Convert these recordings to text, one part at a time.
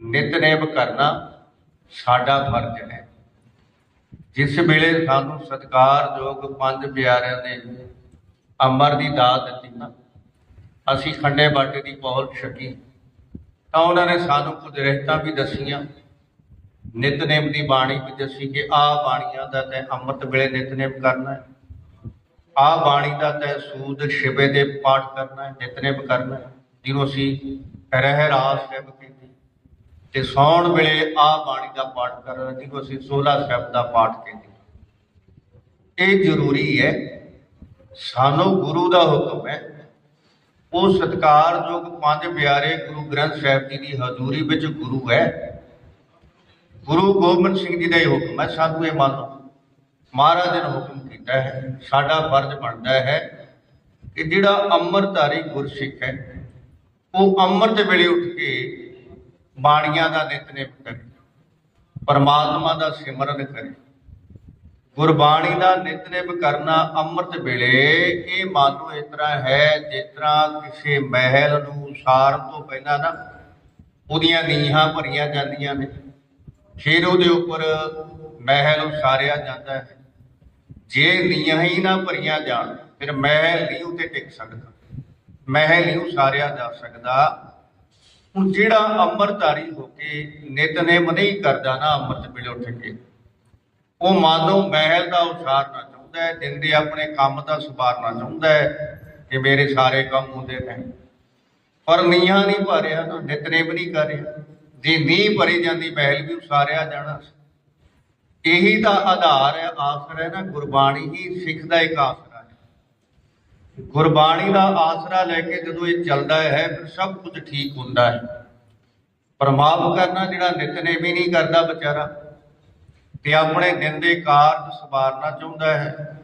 ਨਿਤਨੇਮ ਕਰਨਾ ਸਾਡਾ ਫਰਜ਼ ਹੈ। ਜਿਸ ਵੇਲੇ ਸਾਨੂੰ ਸਤਿਕਾਰਯੋਗ ਪੰਜ ਪਿਆਰਿਆਂ ਨੇ ਅਮਰ ਦੀ ਦਾਤ ਦਿੱਤੀ ਨਾ, ਅਸੀਂ ਖੰਡੇ ਬਾਟੇ ਦੀ ਪੌਲ ਛਕੀ, ਤਾਂ ਉਹਨਾਂ ਨੇ ਸਾਨੂੰ ਕੁਝ ਰਹਿਤਾਂ ਵੀ ਦਸੀਆਂ। ਨਿਤਨੇਮ ਦੀ ਬਾਣੀ ਵੀ ਦੱਸੀ ਕਿ ਆਹ ਬਾਣੀਆਂ ਦਾ ਤੈ ਅੰਮ੍ਰਿਤ ਵੇਲੇ ਨਿਤਨੇਮ ਕਰਨਾ ਹੈ। ਆਹ ਬਾਣੀ ਦਾ ਤੈ ਸੂਦ ਸ਼ਿਵੇ ਦੇ ਪਾਠ ਕਰਨਾ ਹੈ, ਨਿਤਨੇਮ ਕਰਨਾ ਹੈ। ਜਿਹਨੂੰ ਅਸੀਂ ਰਹਿ ਰਾਸ ਸਾਹਿਬ ਕੀਤੀ ਤੇ ਸੌਣ ਵੇਲੇ ਆਹ ਬਾਣੀ ਦਾ ਪਾਠ ਕਰਨਾ ਜਿਹਨੂੰ ਅਸੀਂ 16 ਸਾਹਿਬ ਦਾ ਪਾਠ ਕਹਿੰਦੇ ਇਹ ਜ਼ਰੂਰੀ ਹੈ, ਸਾਨੂੰ ਗੁਰੂ ਦਾ ਹੁਕਮ ਹੈ। ਉਹ ਸਤਿਕਾਰਯੋਗ ਪੰਜ ਪਿਆਰੇ ਗੁਰੂ ਗ੍ਰੰਥ ਸਾਹਿਬ ਜੀ ਦੀ ਹਜ਼ੂਰੀ ਵਿੱਚ ਗੁਰੂ ਹੈ। ਗੁਰੂ ਗੋਬਿੰਦ ਸਿੰਘ ਜੀ ਦਾ ਹੀ ਹੁਕਮ ਹੈ, ਸਾਨੂੰ ਇਹ ਮੰਨੋ ਮਹਾਰਾਜ ਨੇ ਹੁਕਮ ਕੀਤਾ ਹੈ, ਸਾਡਾ ਫਰਜ਼ ਬਣਦਾ ਹੈ ਕਿ ਜਿਹੜਾ ਅੰਮ੍ਰਿਤਧਾਰੀ ਗੁਰਸਿੱਖ ਹੈ, ਉਹ ਅੰਮ੍ਰਿਤ ਵੇਲੇ ਉੱਠ ਕੇ ਬਾਣੀਆਂ ਦਾ ਨਿਤਨੇਮ ਕਰੇ, ਪਰਮਾਤਮਾ ਦਾ ਸਿਮਰਨ ਕਰੇ। ਗੁਰਬਾਣੀ ਦਾ ਨਿਤਨੇਮ ਕਰਨਾ ਅੰਮ੍ਰਿਤ ਵੇਲੇ, ਇਹ ਮਾਨੋ ਇਸ ਤਰ੍ਹਾਂ ਹੈ ਜਿਸ ਤਰ੍ਹਾਂ ਕਿਸੇ ਮਹਿਲ ਨੂੰ ਸਾਰਨ ਤੋਂ ਪਹਿਲਾਂ ਨਾ ਉਹਦੀਆਂ ਨੀਹਾਂ ਭਰੀਆਂ ਜਾਂਦੀਆਂ ਨੇ। ਫਿਰ ਉਹਦੇ ਉੱਪਰ ਮਹਿਲ ਉਸਾਰਿਆ ਜਾਂਦਾ ਹੈ। ਜੇ ਨੀਹਾਂ ਹੀ ਨਾ ਭਰੀਆਂ ਜਾਣ, ਫਿਰ ਮਹਿਲ ਨਹੀਂ ਉੱਤੇ ਟਿਕ ਸਕਦਾ। ਮਹਿਲ ਨਹੀਂ ਉਸਾਰਿਆ ਜਾ ਸਕਦਾ। ਹੁਣ ਜਿਹੜਾ ਅੰਮ੍ਰਿਤਧਾਰੀ ਹੋ ਕੇ ਨਿਤਨੇਮ ਨਹੀਂ ਕਰਦਾ ਨਾ ਅੰਮ੍ਰਿਤ ਵੇਲੇ ਉੱਠ ਕੇ, ਉਹ ਮਾਨੋ ਮਹਿਲ ਦਾ ਉਸਾਰਨਾ ਚਾਹੁੰਦਾ ਹੈ, ਦਿਨ ਦੇ ਆਪਣੇ ਕੰਮ ਦਾ ਸੁਭਾਰਨਾ ਚਾਹੁੰਦਾ ਹੈ ਕਿ ਮੇਰੇ ਸਾਰੇ ਕੰਮ ਹੁੰਦੇ ਨੇ ਪਰ ਨੀਹਾਂ ਨਹੀਂ ਭਰਿਆ, ਨਾ ਨਿਤਨੇਮ ਨਹੀਂ ਕਰ ਰਿਹਾ। ਜੇ ਨੀਂਹ ਭਰੀ ਜਾਂਦੀ, ਮਹਿਲ ਵੀ ਉਸਾਰਿਆ ਜਾਣਾ ਇਹੀ ਤਾਂ ਆਧਾਰ ਹੈ, ਆਸਰਾ ਹੈ ਨਾ, ਗੁਰਬਾਣੀ ਹੀ ਸਿੱਖ ਦਾ ਇੱਕ ਆਸਰਾ ਗੁਰਬਾਣੀ ਦਾ ਆਸਰਾ ਲੈ ਕੇ ਜਦੋਂ ਇਹ ਚੱਲਦਾ ਹੈ, ਫਿਰ ਸਭ ਕੁਝ ਠੀਕ ਹੁੰਦਾ ਹੈ। ਪਰਮਾਪ ਕਰਨਾ ਜਿਹੜਾ ਨਿਤਨੇਮ ਹੀ ਨਹੀਂ ਕਰਦਾ ਵਿਚਾਰਾ, ਤੇ ਆਪਣੇ ਦਿਨ ਦੇ ਕਾਰਜ ਸਵਾਰਨਾ ਚਾਹੁੰਦਾ ਹੈ।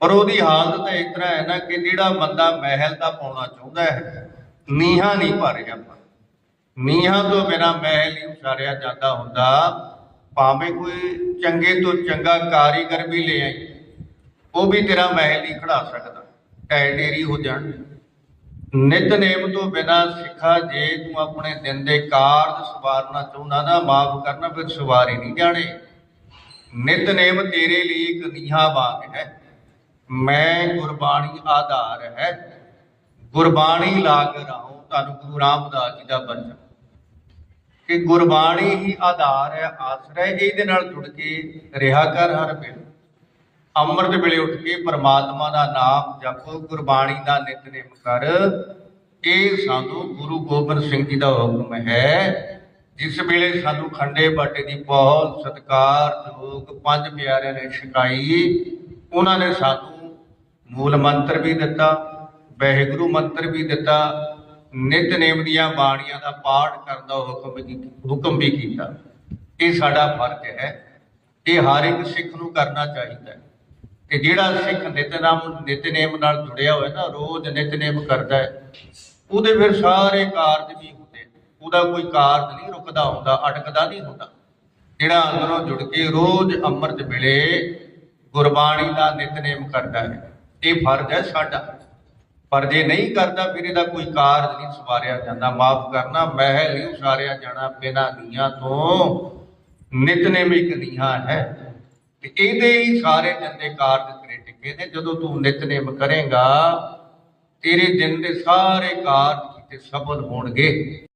ਪਰ ਉਹਦੀ ਹਾਲਤ ਤਾਂ ਇਸ ਤਰ੍ਹਾਂ ਹੈ ਨਾ ਕਿ ਜਿਹੜਾ ਬੰਦਾ ਮਹਿਲ ਦਾ ਪਾਉਣਾ ਚਾਹੁੰਦਾ ਹੈ, ਨੀਹਾਂ ਨਹੀਂ ਭਰ ਰਿਹਾ ਨੀਹਾਂ ਤੋਂ ਬਿਨਾ ਮਹਿਲ ਹੀ ਉਸਾਰਿਆ ਜਾਂਦਾ ਹੁੰਦਾ। ਭਾਵੇਂ ਕੋਈ ਚੰਗੇ ਤੋਂ ਚੰਗਾ ਕਾਰੀਗਰ ਵੀ ਲੈ ਆਈ ਉਹ ਵੀ ਤੇਰਾ ਮਹਿਲ ਨਹੀਂ ਖੜਾ ਸਕਦਾ। ਢਹਿ ਢੇਰੀ ਹੋ ਜਾਣ। ਨਿਤਨੇਮ ਤੋਂ ਬਿਨਾ ਸਿੱਖਾ ਜੇ ਤੂੰ ਆਪਣੇ ਦਿਨ ਦੇ ਕਾਰਜ ਸਵਾਰਨਾ ਚਾਹੁੰਦਾ ਨਾ, ਮਾਫ ਕਰਨਾ, ਫਿਰ ਸਵਾਰੇ ਨਹੀਂ ਜਾਣੇ। ਨਿਤਨੇਮ ਤੇਰੇ ਲਈ ਇੱਕ ਨੀਹਾ ਵਾਂਗ ਹੈ। ਮੈਂ ਗੁਰਬਾਣੀ ਆਧਾਰ ਹੈ। ਗੁਰਬਾਣੀ ਲਾਗ ਰਹਾਉ, ਤੁਹਾਨੂੰ ਗੁਰੂ ਰਾਮਦਾਸ ਜੀ ਦਾ ਬਚਨ। ਕਿ ਗੁਰਬਾਣੀ ਹੀ ਆਧਾਰ ਹੈ, ਆਸਰਾ ਹੈ ਇਹਦੇ ਨਾਲ ਜੁੜ ਕੇ ਰਿਹਾ ਕਰ ਹਰ ਵੇਲੇ। ਅੰਮ੍ਰਿਤ ਵੇਲੇ ਉੱਠ ਕੇ ਪਰਮਾਤਮਾ ਦਾ ਨਾਮ ਜਪੋ, ਗੁਰਬਾਣੀ ਦਾ ਨਿਤਨੇਮ ਕਰ, ਇਹ ਸਾਨੂੰ ਗੁਰੂ ਗੋਬਿੰਦ ਸਿੰਘ ਜੀ ਦਾ ਹੁਕਮ ਹੈ। ਜਿਸ ਵੇਲੇ ਸਾਨੂੰ ਖੰਡੇ ਬਾਟੇ ਦੀ ਬਹੁਤ ਸਤਕਾਰ ਲੋਕ ਪੰਜ ਪਿਆਰਿਆਂ ਨੇ ਛਕਾਈ, ਉਹਨਾਂ ਨੇ ਸਾਨੂੰ ਮੂਲ ਮੰਤਰ ਵੀ ਦਿੱਤਾ, ਵਹਿਗੁਰੂ ਮੰਤਰ ਵੀ ਦਿੱਤਾ, ਨਿਤਨੇਮ ਦੀਆਂ ਬਾਣੀਆਂ ਦਾ ਪਾਠ ਕਰਨ ਦਾ ਹੁਕਮ ਹੁਕਮ ਵੀ ਕੀਤਾ। ਇਹ ਸਾਡਾ ਫਰਜ਼ ਹੈ। ਇਹ ਹਰ ਇੱਕ ਸਿੱਖ ਨੂੰ ਕਰਨਾ ਚਾਹੀਦਾ ਹੈ। ਤੇ ਜਿਹੜਾ ਸਿੱਖ ਨਿਤਨਾਮ, ਨਿਤਨੇਮ ਨਾਲ ਜੁੜਿਆ ਹੋਇਆ ਨਾ, ਰੋਜ਼ ਨਿਤਨੇਮ ਕਰਦਾ ਹੈ, ਉਹਦੇ ਫਿਰ ਸਾਰੇ ਕਾਰਜ ਵੀ ਹੁੰਦੇ ਉਹਦਾ ਕੋਈ ਕਾਰਜ ਨਹੀਂ ਰੁਕਦਾ ਹੁੰਦਾ, ਅਟਕਦਾ ਨਹੀਂ ਹੁੰਦਾ। ਜਿਹੜਾ ਅੰਦਰੋਂ ਜੁੜ ਕੇ ਰੋਜ਼ ਅੰਮ੍ਰਿਤ ਵੇਲੇ ਗੁਰਬਾਣੀ ਦਾ ਨਿਤਨੇਮ ਕਰਦਾ ਹੈ, ਇਹ ਫਰਜ਼ ਹੈ ਸਾਡਾ। ਪਰ ਜੇ ਨਹੀਂ ਕਰਦਾ, ਫਿਰ ਇਹਦਾ ਕੋਈ ਕਾਰਜ ਨਹੀਂ ਸਵਾਰਿਆ ਜਾਂਦਾ। ਮਾਫ ਕਰਨਾ, ਮਹਿਲ ਨਹੀਂ ਉਸਾਰਿਆ ਜਾਣਾ, ਬਿਨਾਂ ਨੀਆਂ ਤੋਂ ਨਿਤਨੇਮ ਇੱਕ ਨੀਹਾਂ ਹੈ। ਤੇ ਇਹਦੇ ਹੀ ਸਾਰੇ ਜੰਦੇ ਕਾਰਜ ਤੇਰੇ ਟਿਕੇ ਨੇ। ਜਦੋਂ ਤੂੰ ਨਿਤਨੇਮ ਕਰੇਗਾ, ਤੇਰੇ ਦਿਨ ਦੇ ਸਾਰੇ ਕਾਰਜ ਕੀਤੇ ਸਫਲ ਹੋਣਗੇ।